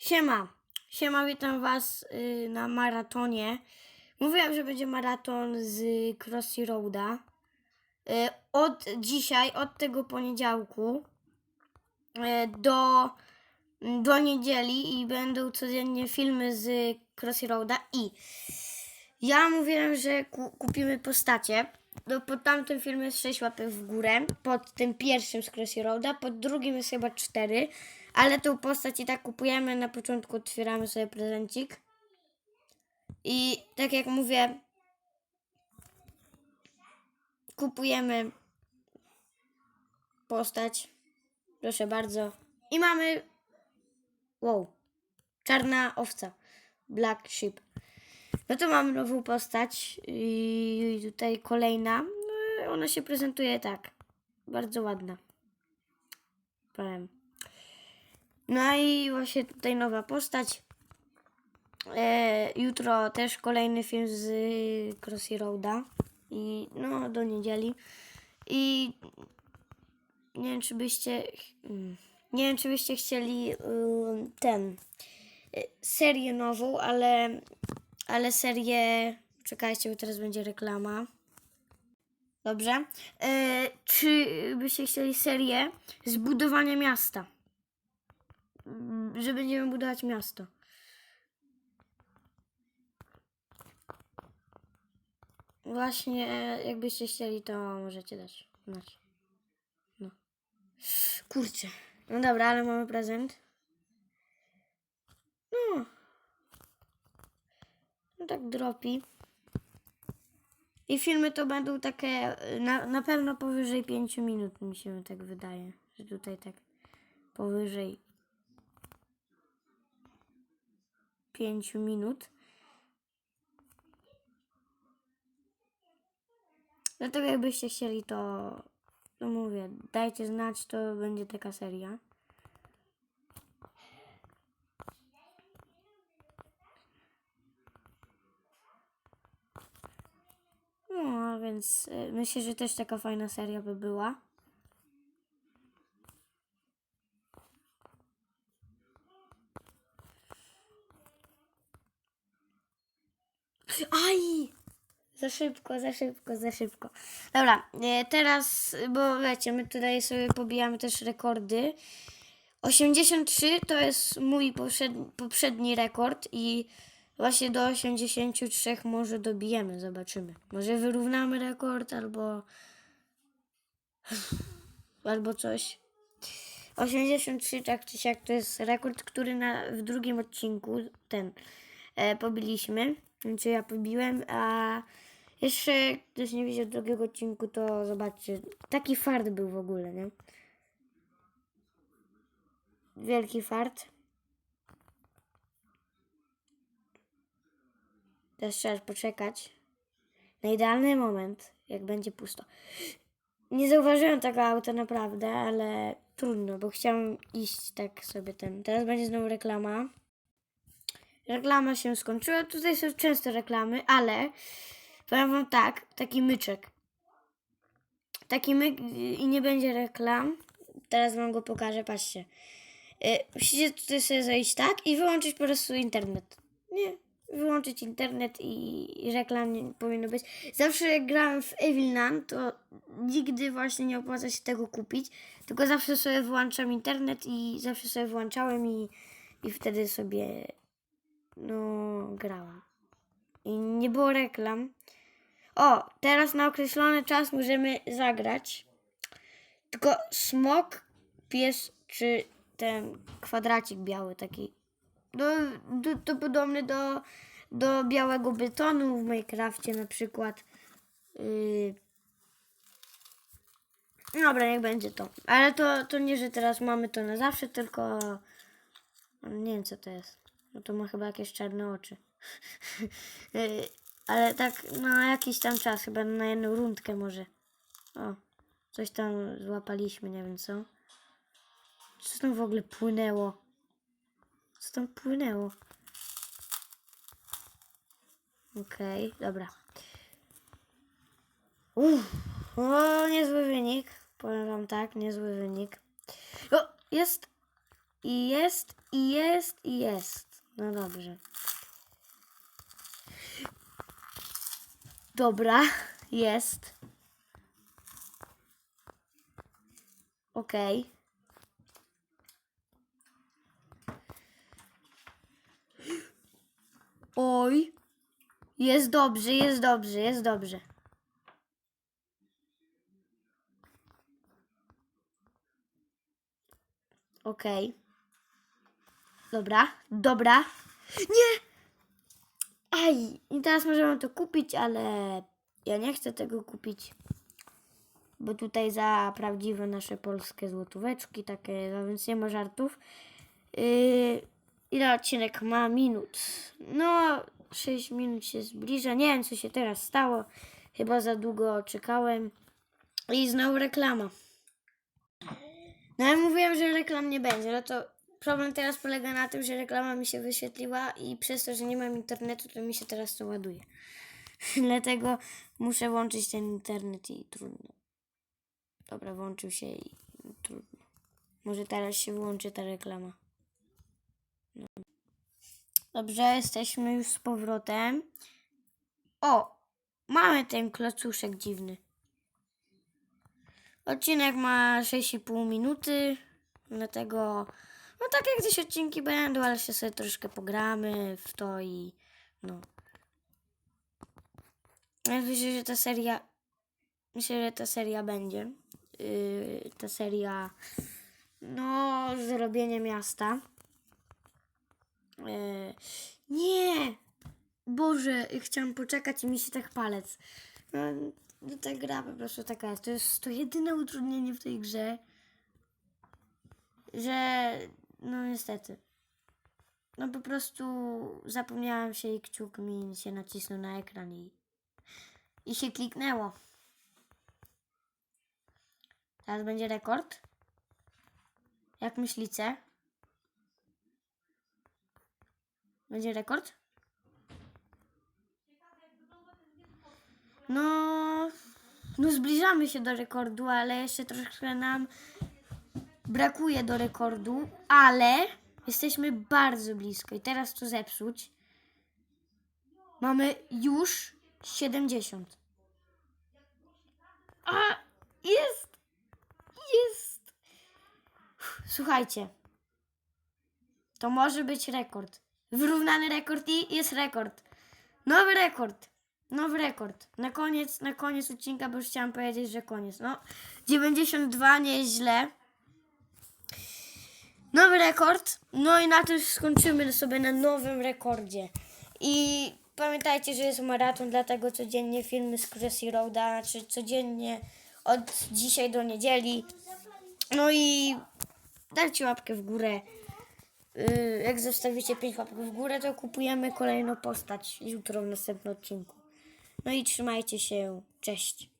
Siema. Siema, witam was y, na maratonie. Mówiłem, że będzie maraton z Crossy Roada. Y, od dzisiaj, od tego poniedziałku y, do, do niedzieli i będą codziennie filmy z Crossy Roada i ja mówiłem, że ku, kupimy postacie. No, pod tamtym filmem jest 6 łapek w górę, pod tym pierwszym z Crossy Roada, pod drugim jest chyba 4, ale tą postać i tak kupujemy, na początku otwieramy sobie prezencik. I tak jak mówię, kupujemy postać, proszę bardzo. I mamy, wow, czarna owca, black sheep. No to mamy nową postać i tutaj kolejna. No, ona się prezentuje tak. Bardzo ładna. Powiem. No i właśnie tutaj nowa postać. E, jutro też kolejny film z Crossy Roada. I no do niedzieli. I nie wiem, czy byście. mm, Nie wiem, czy byście chcieli ym, ten. y, serię nową, ale ale serię. Czekajcie, bo teraz będzie reklama. Dobrze. E, czy byście chcieli serię zbudowania miasta? Mm, Że będziemy budować miasto. Właśnie, jakbyście chcieli, to możecie dać znać. No. Kurczę. No dobra, ale mamy prezent. No. No tak dropi. I filmy to będą takie y, na, na pewno powyżej 5 minut, mi się tak wydaje. Że tutaj tak powyżej 5 minut. Dlatego jakbyście chcieli, to, to mówię, dajcie znać, to będzie taka seria. No, a więc y, myślę, że też taka fajna seria by była. Aj! Za szybko, za szybko, za szybko. Dobra, e, teraz, bo wiecie, my tutaj sobie pobijamy też rekordy. 83 to jest mój poprzedni, poprzedni rekord i właśnie do 83 może dobijemy, zobaczymy. Może wyrównamy rekord albo albo coś. 83 tak czy siak to jest rekord, który na, w drugim odcinku ten e, pobiliśmy. Znaczy ja pobiłem, a jeszcze ktoś nie widział drugiego odcinku, to zobaczcie. Taki fart był w ogóle, nie? Wielki fart. Teraz trzeba poczekać na idealny moment, jak będzie pusto. Nie zauważyłem tego auta naprawdę, ale trudno, bo chciałam iść tak sobie ten. Teraz będzie znowu reklama. Reklama się skończyła. Tutaj są często reklamy, ale powiem wam tak, taki myczek. Taki myk i nie będzie reklam. Teraz wam go pokażę, patrzcie. Y, Musicie tutaj sobie zejść tak i wyłączyć po prostu internet. Nie, wyłączyć internet i reklam nie powinno być. Zawsze jak grałem w Evil Nun, to nigdy właśnie nie opłaca się tego kupić, tylko zawsze sobie wyłączam internet i zawsze sobie włączałem i, i wtedy sobie no grałam. I nie było reklam. O, teraz na określony czas możemy zagrać. Tylko smok, pies czy ten kwadracik biały taki. No, to, to podobny do, do białego betonu w Minecrafcie na przykład. Yy... Dobra, niech będzie to. Ale to, to nie, że teraz mamy to na zawsze, tylko nie wiem co to jest. No to ma chyba jakieś czarne oczy. Yy, Ale tak na jakiś tam czas, chyba na jedną rundkę może. O, coś tam złapaliśmy, nie wiem co. Co tam w ogóle płynęło? Co tam płynęło? Okej, dobra. Uff, o, niezły wynik. Powiem wam tak, niezły wynik. O, jest. I jest, i jest, i jest. No dobrze. Dobra, jest. Okej. Oj. Jest dobrze, jest dobrze, jest dobrze. Okej. Dobra, dobra. Nie! Ej, i teraz możemy to kupić, ale ja nie chcę tego kupić. Bo tutaj za prawdziwe nasze polskie złotóweczki, takie, no więc nie ma żartów. Yy, ile odcinek ma minut? No, 6 minut się zbliża. Nie wiem, co się teraz stało. Chyba za długo czekałem. I znowu reklama. No ja mówiłem, że reklam nie będzie, no to problem teraz polega na tym, że reklama mi się wyświetliła i przez to, że nie mam internetu, to mi się teraz to ładuje. Dlatego muszę włączyć ten internet i trudno. Dobra, włączył się i trudno. Może teraz się włączy ta reklama. No. Dobrze, jesteśmy już z powrotem. O! Mamy ten klocuszek dziwny. Odcinek ma 6,5 minuty, dlatego no tak jak gdzieś odcinki będą, ale się sobie troszkę pogramy w to i no. Myślę, że ta seria myślę, że ta seria będzie. Yy, ta seria no zrobienie miasta. Yy, nie! Boże, chciałam poczekać i mi się tak palec. No, no ta gra po prostu taka jest. To jest to jedyne utrudnienie w tej grze, że no niestety. No po prostu zapomniałam się i kciuk mi się nacisnął na ekran i, i się kliknęło. Teraz będzie rekord. Jak myślicie? Będzie rekord? No, no zbliżamy się do rekordu, ale jeszcze troszkę nam brakuje do rekordu, ale jesteśmy bardzo blisko i teraz to zepsuć. Mamy już 70. A, jest! Jest! Słuchajcie. To może być rekord. Wyrównany rekord i jest rekord. Nowy rekord. Nowy rekord. Na koniec, na koniec odcinka, bo już chciałam powiedzieć, że koniec. No, 92 nie jest źle. Nowy rekord. No i na tym skończymy sobie na nowym rekordzie. I pamiętajcie, że jest maraton, dlatego codziennie filmy z Cressy Roada, znaczy codziennie od dzisiaj do niedzieli. No i dajcie łapkę w górę. Yy, Jak zostawicie 5 łapek w górę, to kupujemy kolejną postać jutro w następnym odcinku. No i trzymajcie się. Cześć.